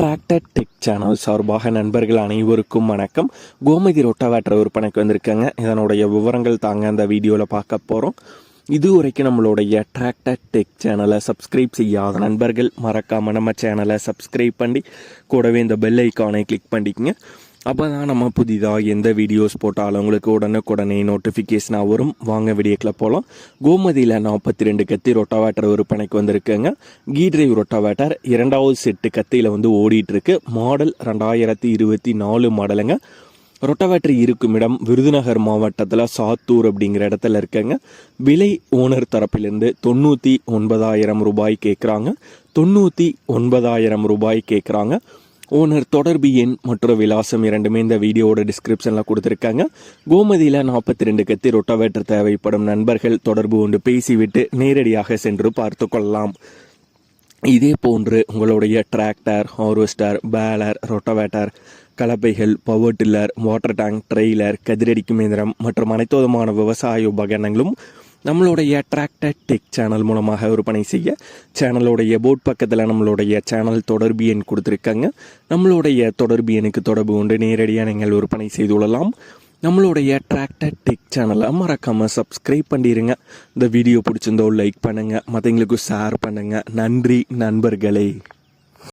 Tractor tech channel சார்பாக நண்பர்கள் அனைவருக்கும் வணக்கம். கோமதி ரொட்டாவேட்டர் விற்பனைக்கு வந்திருக்காங்க. இதனுடைய விவரங்கள் தாங்க அந்த வீடியோவில் பார்க்க போகிறோம் இது வரைக்கும் நம்மளுடைய டிராக்டர் டெக் சேனலை சப்ஸ்கிரைப் செய்யாத நண்பர்கள் மறக்காமல் நம்ம சேனலை சப்ஸ்கிரைப் பண்ணி கூடவே இந்த பெல் ஐக்கானை கிளிக் பண்ணிக்கங்க. அப்போ தான் நம்ம புதிதாக எந்த வீடியோஸ் போட்டாலும் உங்களுக்கு உடனுக்குடனே நோட்டிஃபிகேஷனாக வரும். வாங்க வீடியோக்கில் போகலாம் கோமதியில் நாற்பத்தி ரெண்டு கத்தி ரொட்டாவேட்டர் விற்பனைக்கு வந்திருக்குங்க. கீ டிரைவ் ரொட்டாவேட்டர் இரண்டாவது செட்டு கத்தியில் வந்து ஓடிட்டுருக்கு. மாடல் ரெண்டாயிரத்தி இருபத்தி நாலு மாடலுங்க ரொட்டவேட்டரி இருக்கும் இடம் விருதுநகர் மாவட்டத்தில் சாத்தூர் அப்படிங்கிற இடத்துல இருக்கங்க. விலை ஓனர் தரப்பிலிருந்து தொண்ணூற்றி ஒன்பதாயிரம் ரூபாய் கேட்குறாங்க தொண்ணூற்றி ஒன்பதாயிரம் ரூபாய் கேட்குறாங்க ஓனர் தொடர்பு எண் மற்றும் விலாசம் இரண்டுமே இந்த வீடியோவோட டிஸ்கிரிப்ஷனில் கொடுத்துருக்காங்க. கோமதியில் நாற்பத்தி ரெண்டு கத்தி ரொட்டோவேட்டர் தேவைப்படும் நண்பர்கள் தொடர்பு கொண்டு பேசிவிட்டு நேரடியாக சென்று பார்த்து கொள்ளலாம். இதே போன்று உங்களுடைய tractor harvester baler rotavator கலப்பைகள் power tiller water tank trailer கதிரடிக்கும் இயந்திரம் மற்றும் அனைத்து விதமான விவசாய உபகரணங்களும் நம்மளுடைய அட்ராக்டட் டெக் சேனல் மூலமாக விற்பனை செய்ய சேனலுடைய போர்ட் பக்கத்தில் நம்மளுடைய சேனல் தொடர்பு எண் கொடுத்துருக்காங்க. நம்மளுடைய தொடர்பு எண்ணுக்கு தொடர்பு கொண்டு நேரடியாக நீங்கள் விற்பனை செய்து கொள்ளலாம். நம்மளுடைய அட்ராக்டட் டெக் சேனலை மறக்காமல் சப்ஸ்கிரைப் பண்ணிடுங்க இந்த வீடியோ பிடிச்சிருந்தோ லைக் பண்ணுங்கள் மற்றவங்களுக்கு ஷேர் பண்ணுங்கள் நன்றி நண்பர்களே.